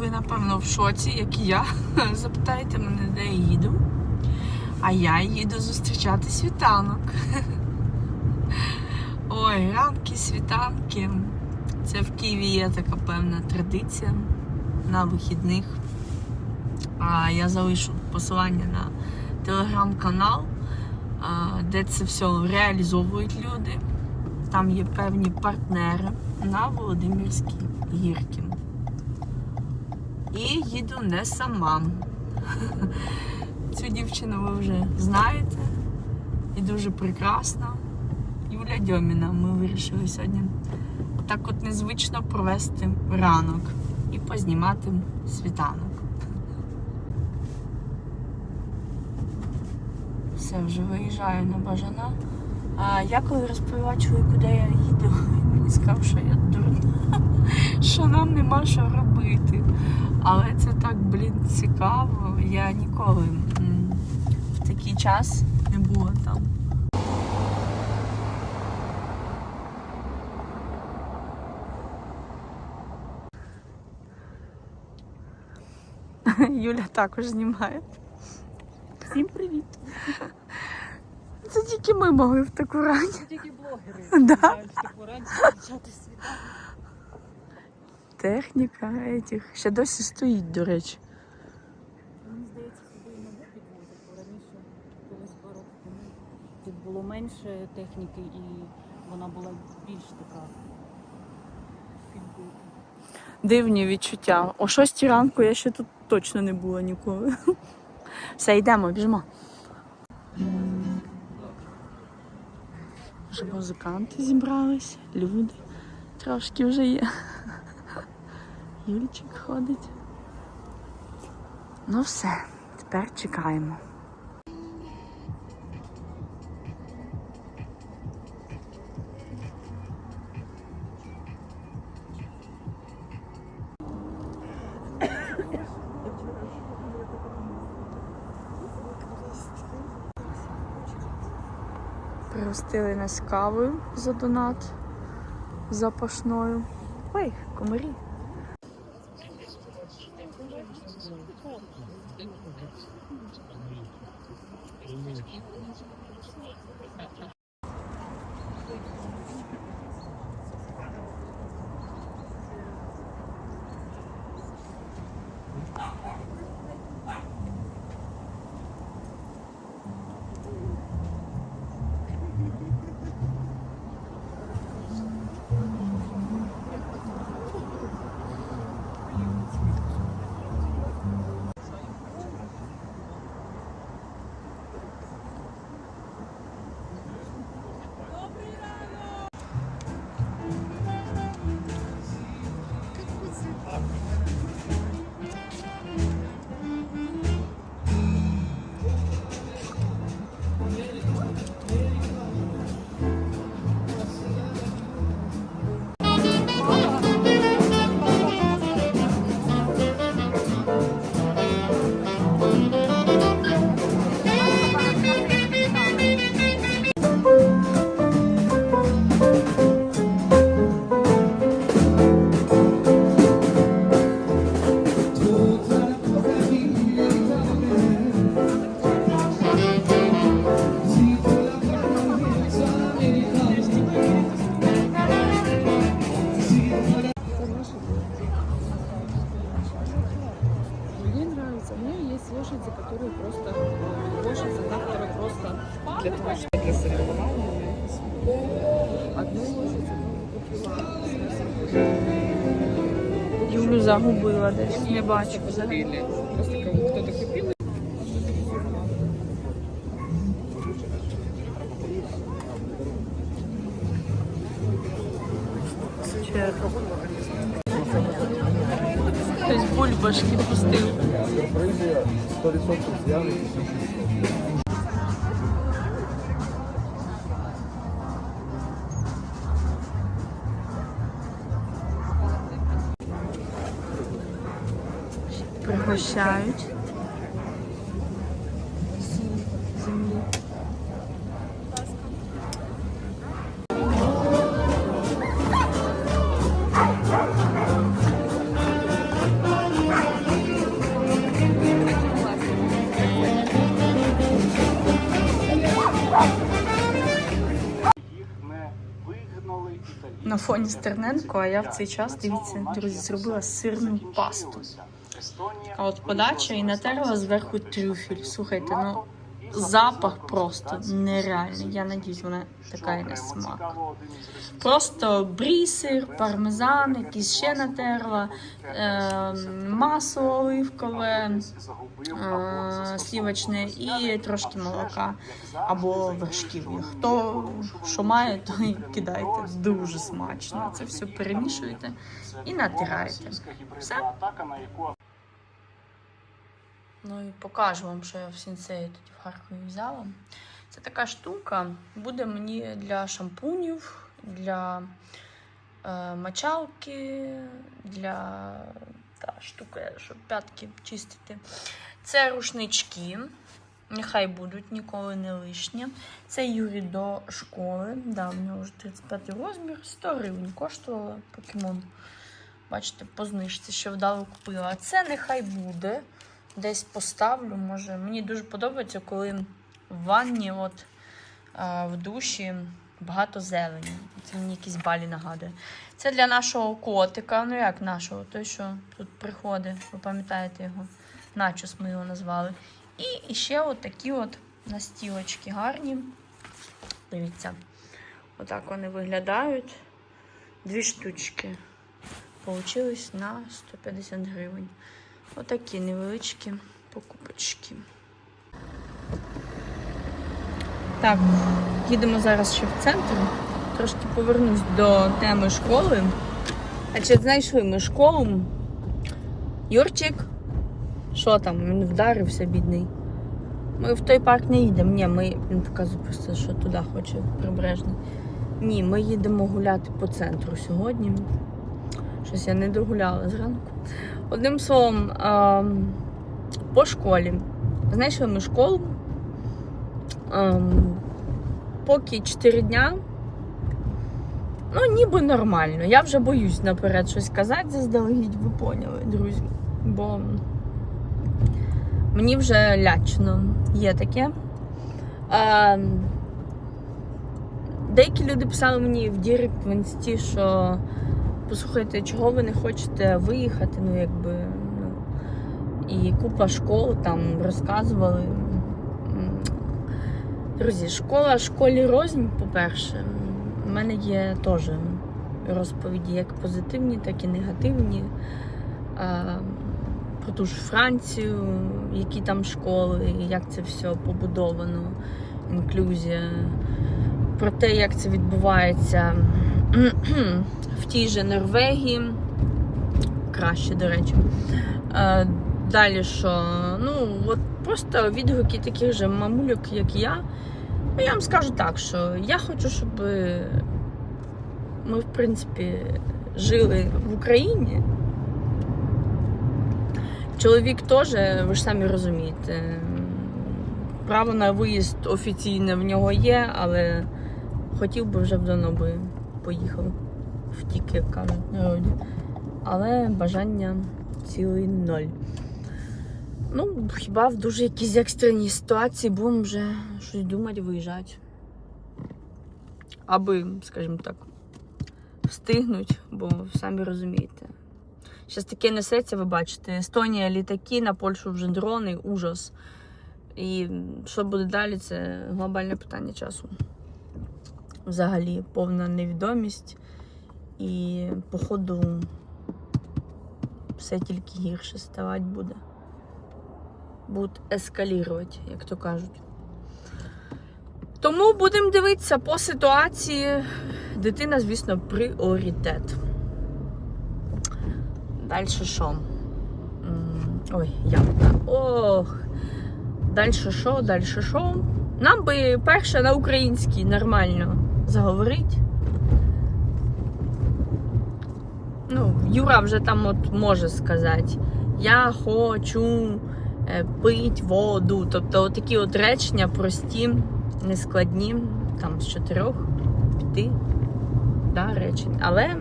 Ви, напевно, в шоці, як і я. Запитайте мене, де я їду. А я їду зустрічати світанок. Ой, ранки, світанки. Це в Києві є така певна традиція на вихідних. А я залишу посилання на телеграм-канал, де це все реалізовують люди. Там є певні партнери на Володимирській гірки. І їду не сама. Цю дівчину ви вже знаєте. І дуже прекрасна. Юля Дьоміна. Ми вирішили сьогодні так от незвично провести ранок і познімати світанок. Все, вже виїжджаю на бажана. А я коли розповіла чоловіку, куди я їду, він мені сказав, що я дурна, що нам нема що робити. Але це так, блін, цікаво. Я ніколи в такий час не була там. Юля також знімає. Всім привіт! Це тільки ми могли в таку рані. Тільки блогери Да. знають таку радість зустрічати. Техніка этих. Ще досі стоїть, до речі. Мені здається, сюди і нову підвозять, бо раніше колись два роки тому тут було менше техніки і вона була більш така підбита. Дивні відчуття. О 6 ранку я ще тут точно не була ніколи. Все, йдемо, біжимо. Вже музиканти зібрались, люди трошки вже є. Юльчик ходить. Ну все, тепер чекаємо. Пригостили нас кавою за донат запашною. Ой, комарі. Есть лошади, которые просто э, лошади, которые просто для того, чтобы для соревнования. Одну лошадь, одну Юлю загубила десь, не бачу. купили. Просто кто-то купил. Черга. Хтось бульбашки пустив. Прийде 100% з'явиться. Пригощають. На фоні Стерненко, а я в цей час, дивіться, друзі, зробила сирну пасту. А от подача і натерла зверху трюфель. Слухайте, ну запах просто нереальний. Я надіюсь, вона така і на смак. Просто брісер, пармезан, якийсь ще натерла, е, масло оливкове, е, слівочне і трошки молока або вершків. Хто що має, то і кидайте. Дуже смачно. Це все перемішуєте і натираєте. Все. Ну і покажу вам, що я в сінцеї тоді в Харкові взяла. Це така штука. Буде мені для шампунів, для е, мочалки, для та штука, щоб п'ятки чистити. Це рушнички. Нехай будуть ніколи не лишні. Це Юрій до школи. Да, в нього вже 35 розмір, 100 гривень коштувало покемон. Бачите, по знижці ще вдало купила. Це нехай буде. Десь поставлю. Може. Мені дуже подобається, коли в ванні, от а, в душі багато зелені. Це мені якісь балі нагадує. Це для нашого котика. Ну як нашого, той, що тут приходить, ви пам'ятаєте його? Начос ми його назвали. І ще от такі от настілочки гарні. Дивіться, отак вони виглядають. Дві штучки. Получилось на 150 гривень. Отакі невеличкі покупочки. Так, їдемо зараз ще в центр. Трошки повернусь до теми школи. А чи знайшли ми школу? Юрчик? Що там? Він вдарився, бідний. Ми в той парк не їдемо. Ні, ми він показує просто, що туди хоче прибережний. Ні, ми їдемо гуляти по центру сьогодні. Щось я не догуляла зранку. Одним словом, ем, по школі. Знайшли ми школу. Ем, поки 4 дня. Ну, ніби нормально. Я вже боюсь наперед щось казати заздалегідь, ви поняли, друзі. Бо мені вже лячно є таке. Ем, деякі люди писали мені в Дірект в інсті, що послухайте, чого ви не хочете виїхати, ну якби. Ну, і купа школ там розказували. Друзі, школа школі рознь, по-перше. У мене є теж розповіді як позитивні, так і негативні. А, про ту ж Францію, які там школи, як це все побудовано, інклюзія, про те, як це відбувається в тій же Норвегії. Краще, до речі. Е, Далі що? Ну, от просто відгуки таких же мамульок, як я. Ну, я вам скажу так, що я хочу, щоб ми, в принципі, жили в Україні. Чоловік теж, ви ж самі розумієте, право на виїзд офіційне в нього є, але хотів би вже давно би поїхав. Втік, як кажуть. Але бажання цілий ноль. Ну, хіба в дуже якісь екстрені ситуації будемо вже щось думати, виїжджати. Аби, скажімо так, встигнуть, бо самі розумієте. Зараз таке несеться, ви бачите. Естонія літаки, на Польщу вже дрони, ужас. І що буде далі, це глобальне питання часу. Взагалі повна невідомість. І, походу, все тільки гірше ставати буде. Будуть ескалірувати, як то кажуть. Тому будемо дивитися по ситуації. Дитина, звісно, пріоритет. Далі що? Ой, ямка. Ох. Далі що, далі що? Нам би перше на українській нормально заговорити. Ну, Юра вже там от може сказати. Я хочу е, пить воду. Тобто такі от речення прості, нескладні, там з чотирьох, п'яти да, речень. Але,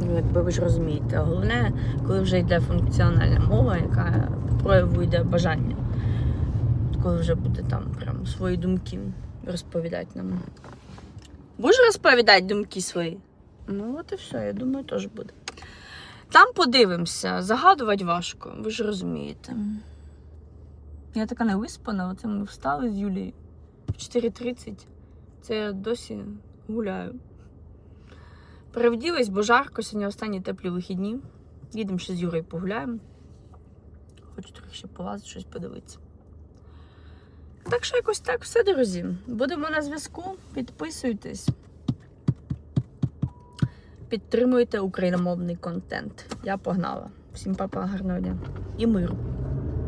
ну, якби ви ж розумієте, головне, коли вже йде функціональна мова, яка прояву йде бажання. Коли вже буде там прям свої думки розповідати нам. Будеш розповідати думки свої? Ну, от і все, я думаю, теж буде. Там подивимося, загадувати важко, ви ж розумієте. Я така не виспана, оце ми встали з Юлією в 4.30. Це я досі гуляю. Перевділись, бо жарко, сьогодні останні теплі вихідні. Їдемо ще з Юрою погуляємо. Хочу трохи ще полазити, щось подивитися. Так що якось так, все, друзі. Будемо на зв'язку. Підписуйтесь. Підтримуйте україномовний контент. Я погнала. Всім папа, гарного дня і миру.